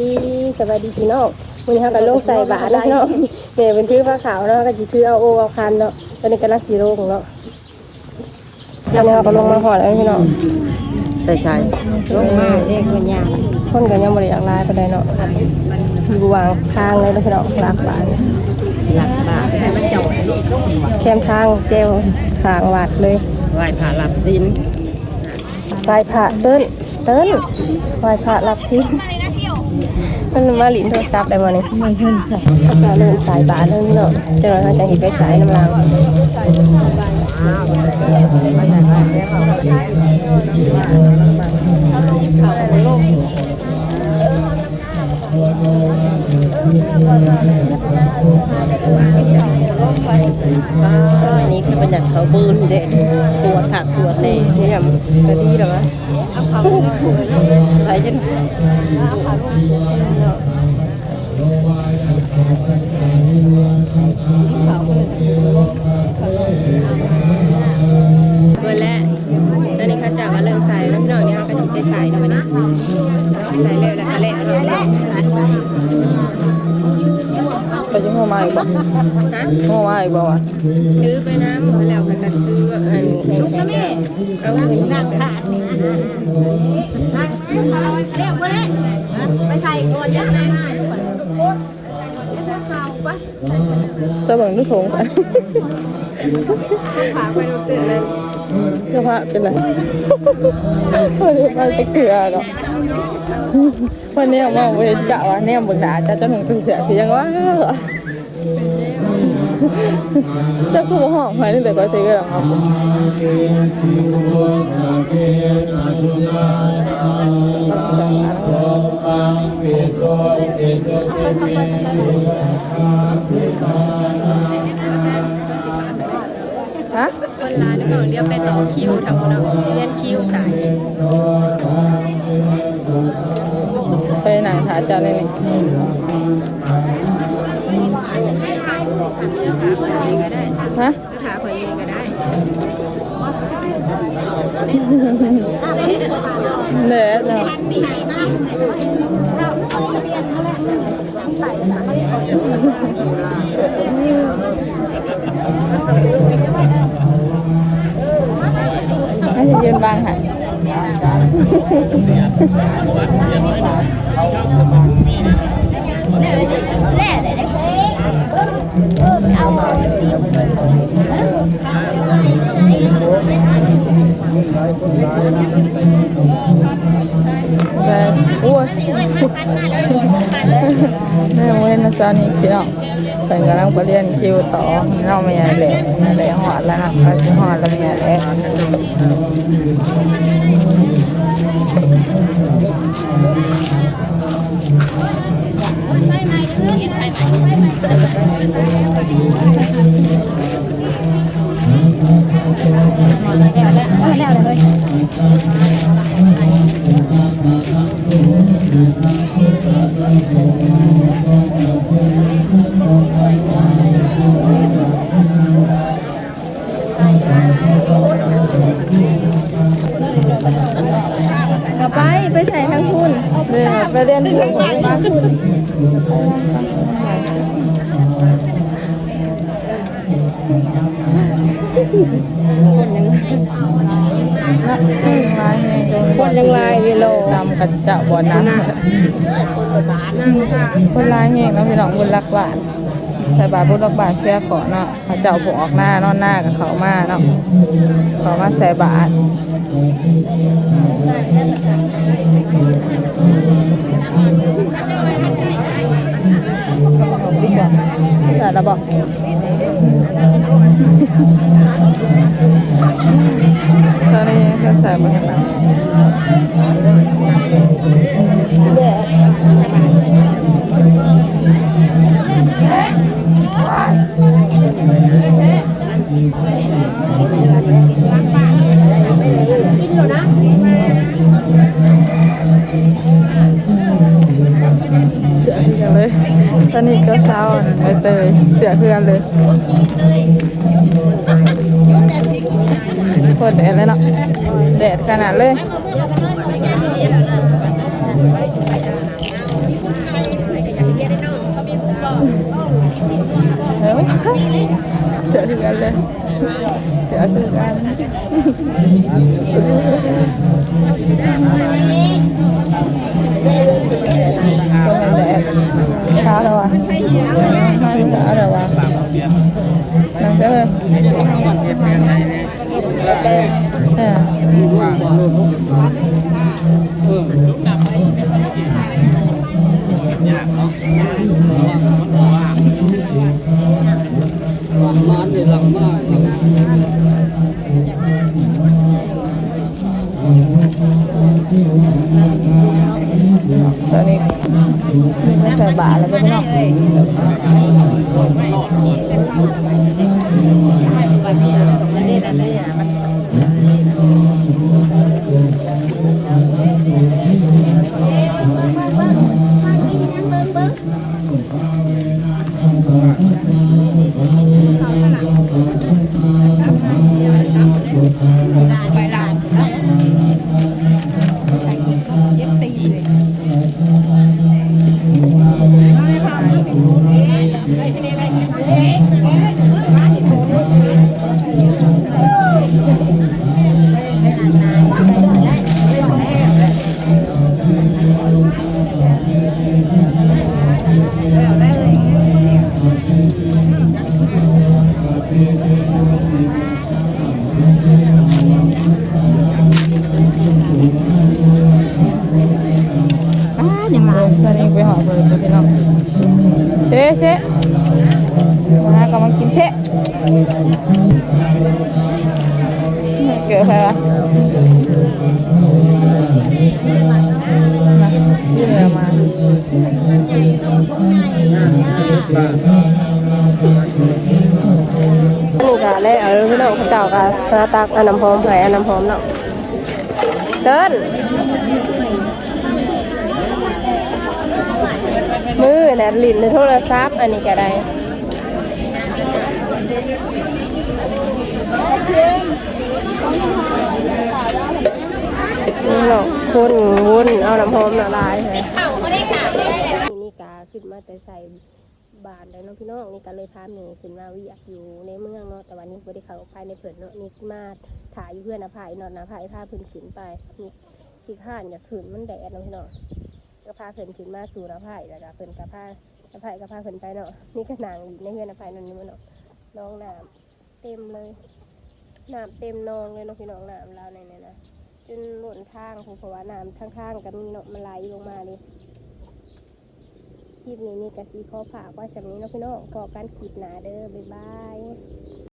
ดีสวัสดีพี่น้องวันนี้เราก็ลงใส่บาตรแล้วพี่น้องแม่เป็นถือผ้าขาวเนาะก็สิถือเอาโอเอาคันเนาะตอนนี้กำลังสีโลงเนาะตอนนี้เราก็ลงมาหอดแล้วพี่น้องใส่ใส่ลงมาเด็กคนยางคนก็ยังบริยากลายไปได้เนาะอยู่วางทางเลยนะพี่น้องหลักบาทหลักบาทให้มันจอดแคมทางเจลทางวัดเลยไหว้ผ่าหลับดินไหว้พระเติ้นเติ้นไหว้พระรับสิ มันมาหลินโทรศัพท์ได้บ่เนี่ยไม่สนใจเขาจะเริ่มสายบานแล้วพี่น้องจะเราจะเห็นไปสายน้ำลาง อันนี้นี่คือมาจากเขาบืนเด็ดสวดถักสวดเลยนี่ยังกะดีหรอวะไปจนเหัวมาอีกบ่ฮะหัวมาอีกบ่วะถือไปน้ำหมดแล้วกันถือว่าอันลูกแม่เอานั่งขาดนี่ไปใส่ก่อนยังไงจะเบิ่งที่ถุงกันขาไปดูตื่นเลยเสื้อผ้าเป็นไรวันนี้ไปจะเกลือเนาะวันนี้มองไปเจ้าว่าเนี่ยเบิ่งหนาจะจะหนึ่งตัวเสียคือยังว่า เจ้าคือบ่ห้องใครนี่แต่ก็ซื้อหรอกครับฮะคนร้านเขาเรียกไปต่อคิวแถวนั้นเรียนคิวสายไปหนังหาเจ้านนี่ ขาคนเองก็ได้ ฮะ ขาคนเองก็ได้ เละเนาะ น่าจะยืนบางค่ะแต่โอ้ยนี่ เว้นนะจ๊ะนี่พี่น้องเป็นกำลังไปเรียนคิวต่อเราไม่ใหญ่เลยไม่ใหญ่หอดแล้วนะก็จะหอดแล้วไม่ใหญ่แล้วเอาแล้วเลย เอาไปไปใส่ทั้งคุณเดินไปเรียนที่ ไหนบ้างคนยังลายเลยโลตามกันจะบ่อนั้นคนลายแห้งแล้วพี่น้องคนรักบาทใส่บาทบุญรักบาทเสียขอเนาะเขาเจ้าผมออกหน้านอนหน้ากับเขามาเนาะเขามาใส่บาทแต่เราบอก นี้ก็ใส่มา สนนี้ก็เศร้าไปเตยเสียเพื่อนเลยฝนแดดเลยเนาะแดดขนาดเลยเดี๋ยวเดี๋ยนเลยเดี๋ยวกันตรงนั้นแหละ เช้าแล้วอะไม่เช้าแล้วอะนั่งเด้อเออต ต เกิดอะไรวะมาที่เหนือมานี่กะแล้วเอาพี่น้องเขาเจ้ากะชาตักอันน้ำหอมไผ่อันน้ำหอมเนาะเดินมือนะลิ้นในโทรศัพท์อันนี้ก็ได้ นี่เนาะคนวนเอาน้ำหอมละลายเลยเข่าก็ได้ค่ะนี่กาขึ้นมาแต่ใส่บานแล้วเนาะพี่น้องนี่ก็เลยพาหนูขึ้นมาวิอยากอยู่ในเมืองเนาะแต่วันนี้บ่ได้เข้าภายในเผินเนาะนี่มาถ่ายอยู่เพื่อนอภัยนาะนะภัยพาเพิ่นขึ้นไปนี่ที่ข้านอยากขึ้นมันแดดเนาะพี่น้องก็พาเพิ่นขึ้นมาสู่ระไผ่แล้วก็เพิ่นก็พาระไผ่ก็พาเพิ่นไปเนาะนี่ก็นางในเฮือนระไผ่นั่นนี่มันเนาะ น้องน้ำเต็มเลยน้ำเต็มนองเลยเนาะพี่น้องน้ำเราในนี่นะจนหล่นทางเพราะว่าน้ำข้างๆก็มีเนาะมันไหลลงมาเลยคลิปนี้นี่กะสีขอฝากไว้สำนี้เนาะพี่น้องขอการขีดหนาเด้อบ๊ายบาย